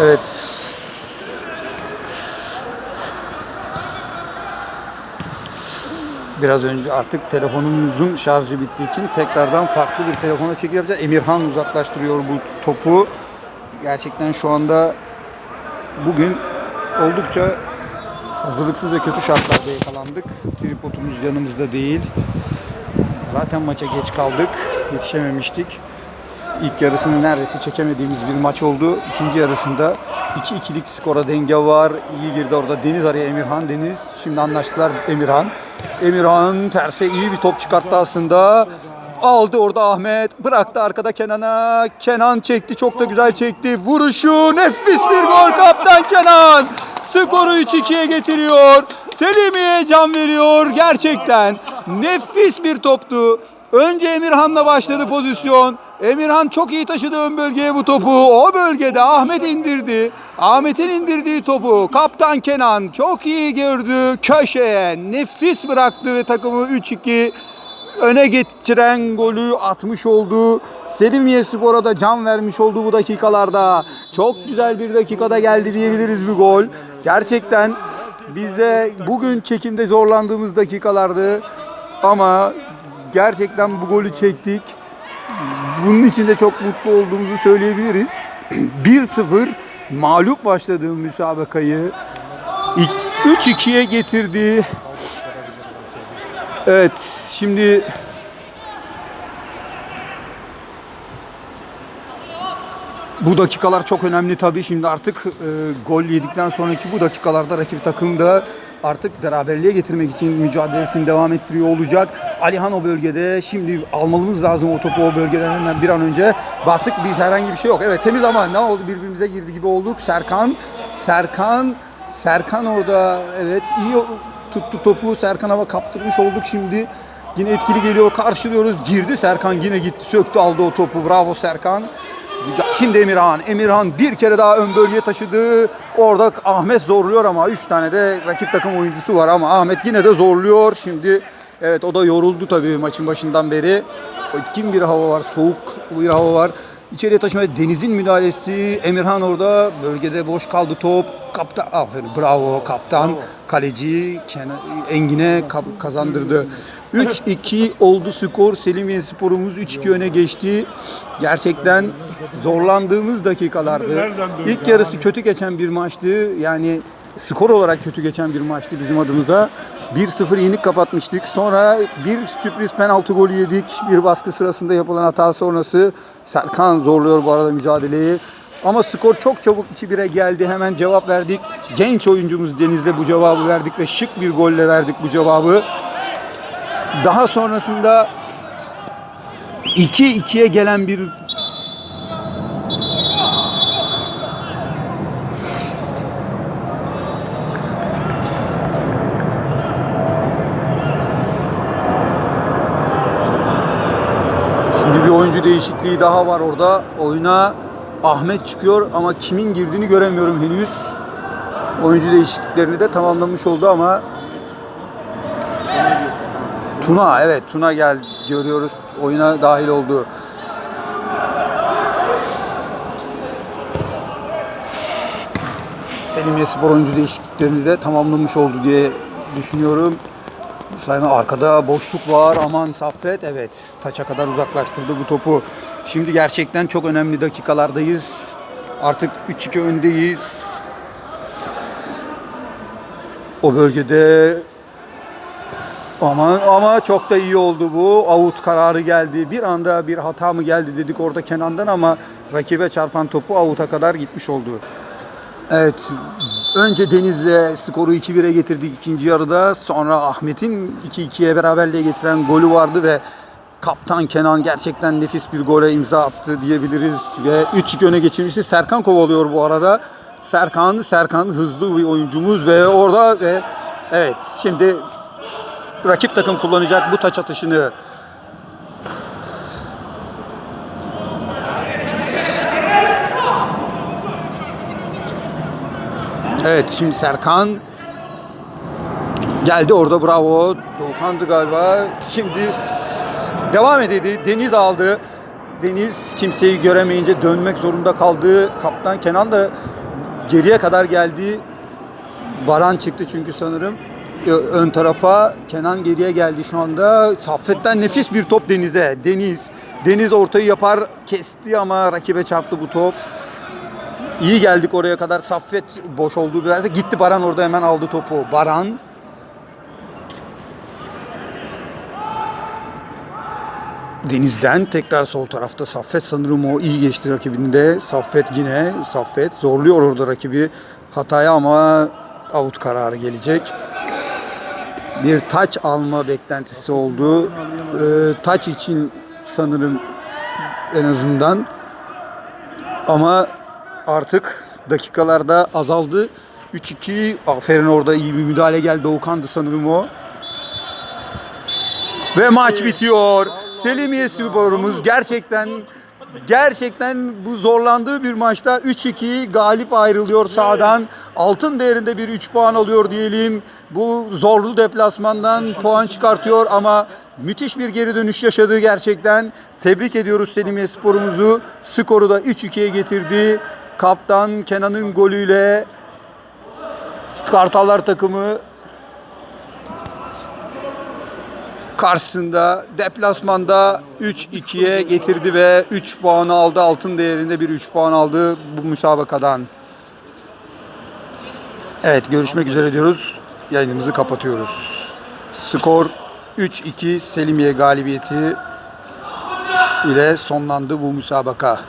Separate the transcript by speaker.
Speaker 1: Evet. Biraz önce artık telefonumuzun şarjı bittiği için tekrardan farklı bir telefona çekim yapacağız. Emirhan uzaklaştırıyor bu topu. Gerçekten şu anda bugün oldukça hazırlıksız ve kötü şartlarda yakalandık. Tripodumuz yanımızda değil. Zaten maça geç kaldık. Yetişememiştik. İlk yarısını neredeyse çekemediğimiz bir maç oldu. İkinci yarısında 2-2'lik skora denge var. İyi girdi orada Deniz araya Emirhan. Deniz şimdi anlaştılar Emirhan. Emirhan terse iyi bir top çıkarttı aslında. Aldı orada Ahmet. Bıraktı arkada Kenan'a. Kenan çekti. Çok da güzel çekti. Vuruşu nefis bir gol kaptan Kenan. Skoru 3-2'ye getiriyor. Selimiye can veriyor. Gerçekten nefis bir toptu. Önce Emirhan'la başladı pozisyon. Emirhan çok iyi taşıdı ön bölgeye bu topu. O bölgede Ahmet indirdi. Ahmet'in indirdiği topu kaptan Kenan çok iyi gördü. Köşeye nefis bıraktı ve takımı 3-2 öne getiren golü atmış oldu. Selimiye Spor'a da can vermiş oldu bu dakikalarda. Çok güzel bir dakikada geldi diyebiliriz bir gol. Gerçekten biz de bugün çekimde zorlandığımız dakikalardı. Ama gerçekten bu golü çektik. Bunun için de çok mutlu olduğumuzu söyleyebiliriz. 1-0 mağlup başladığı müsabakayı 3-2'ye getirdi. Evet, şimdi bu dakikalar çok önemli tabii. Şimdi artık e, gol yedikten sonraki bu dakikalarda rakip takım da artık beraberliğe getirmek için mücadelesini devam ettiriyor olacak. Alihan o bölgede. Şimdi almamız lazım o topu o bölgeden hemen bir an önce. Bastık bir herhangi bir şey yok. Evet temiz ama ne oldu birbirimize girdi gibi olduk. Serkan, Serkan, Serkan orada evet iyi tuttu topu. Serkan'a kaptırmış olduk şimdi. Yine etkili geliyor karşılıyoruz. Girdi Serkan yine gitti söktü aldı o topu. Bravo Serkan. Şimdi Emirhan. Emirhan bir kere daha ön bölgeye taşıdı. Orada Ahmet zorluyor ama 3 tane de rakip takım oyuncusu var ama Ahmet yine de zorluyor. Şimdi evet o da yoruldu tabii maçın başından beri. Etkin bir hava var, soğuk bir hava var. İçeriye taşımaya Deniz'in müdahalesi. Emirhan orada bölgede boş kaldı top. Kaptan, aferin bravo kaptan. Kaleci Kenan, Engin'e ka- kazandırdı. 3-2 oldu skor. Selimiye sporumuz 3-2 öne geçti. Gerçekten zorlandığımız dakikalardı. İlk yarısı kötü geçen bir maçtı. Yani skor olarak kötü geçen bir maçtı bizim adımıza. 1-0 yenik kapatmıştık. Sonra bir sürpriz penaltı golü yedik. Bir baskı sırasında yapılan hata sonrası Serkan zorluyor bu arada mücadeleyi. Ama skor çok çabuk 2-1'e geldi. Hemen cevap verdik. Genç oyuncumuz Deniz'le bu cevabı verdik ve şık bir golle verdik bu cevabı. Daha sonrasında 2-2'ye gelen bir Şimdi bir oyuncu değişikliği daha var orada. Oyuna Ahmet çıkıyor ama kimin girdiğini göremiyorum henüz. Oyuncu değişikliklerini de tamamlamış oldu ama Tuna evet Tuna gel görüyoruz oyuna dahil oldu. Selimiye Spor oyuncu değişikliklerini de tamamlamış oldu diye düşünüyorum. Sayma arkada boşluk var. Aman Saffet evet taça kadar uzaklaştırdı bu topu. Şimdi gerçekten çok önemli dakikalardayız. Artık 3-2 öndeyiz. O bölgede Aman ama çok da iyi oldu bu. Avut kararı geldi. Bir anda bir hata mı geldi dedik orada Kenan'dan ama rakibe çarpan topu avuta kadar gitmiş oldu. Evet. Önce Deniz'le skoru 2-1'e getirdik ikinci yarıda. Sonra Ahmet'in 2-2'ye beraberliğe getiren golü vardı ve kaptan Kenan gerçekten nefis bir gole imza attı diyebiliriz. Ve 3-2 öne geçirmişti. Serkan kovalıyor bu arada. Serkan, Serkan hızlı bir oyuncumuz ve orada ve evet şimdi rakip takım kullanacak bu taç atışını Evet şimdi Serkan geldi orada bravo. Doğukan'dı galiba. Şimdi devam edildi. Deniz aldı. Deniz kimseyi göremeyince dönmek zorunda kaldı. Kaptan Kenan da geriye kadar geldi. Baran çıktı çünkü sanırım. Ön tarafa Kenan geriye geldi şu anda. Saffet'ten nefis bir top Deniz'e. Deniz. Deniz ortayı yapar. Kesti ama rakibe çarptı bu top. İyi geldik oraya kadar. Saffet boş olduğu bir yerde. Gitti Baran orada hemen aldı topu. Baran. Deniz'den tekrar sol tarafta Saffet sanırım o iyi geçti rakibinde. Saffet yine Saffet zorluyor orada rakibi hataya ama out kararı gelecek. Bir taç alma beklentisi oldu. Ee, taç için sanırım en azından ama artık dakikalarda azaldı. 3-2 aferin orada iyi bir müdahale geldi. Doğukan'dı sanırım o. Ve maç bitiyor. Selimiye Spor'umuz gerçekten gerçekten bu zorlandığı bir maçta 3-2 galip ayrılıyor sahadan. Altın değerinde bir 3 puan alıyor diyelim. Bu zorlu deplasmandan puan çıkartıyor ama müthiş bir geri dönüş yaşadı gerçekten. Tebrik ediyoruz Selimiye Spor'umuzu. Skoru da 3-2'ye getirdi. Kaptan Kenan'ın golüyle Kartallar takımı karşısında deplasmanda 3-2'ye getirdi ve 3 puanı aldı. Altın değerinde bir 3 puan aldı bu müsabakadan. Evet görüşmek üzere diyoruz. Yayınımızı kapatıyoruz. Skor 3-2 Selimiye galibiyeti ile sonlandı bu müsabaka.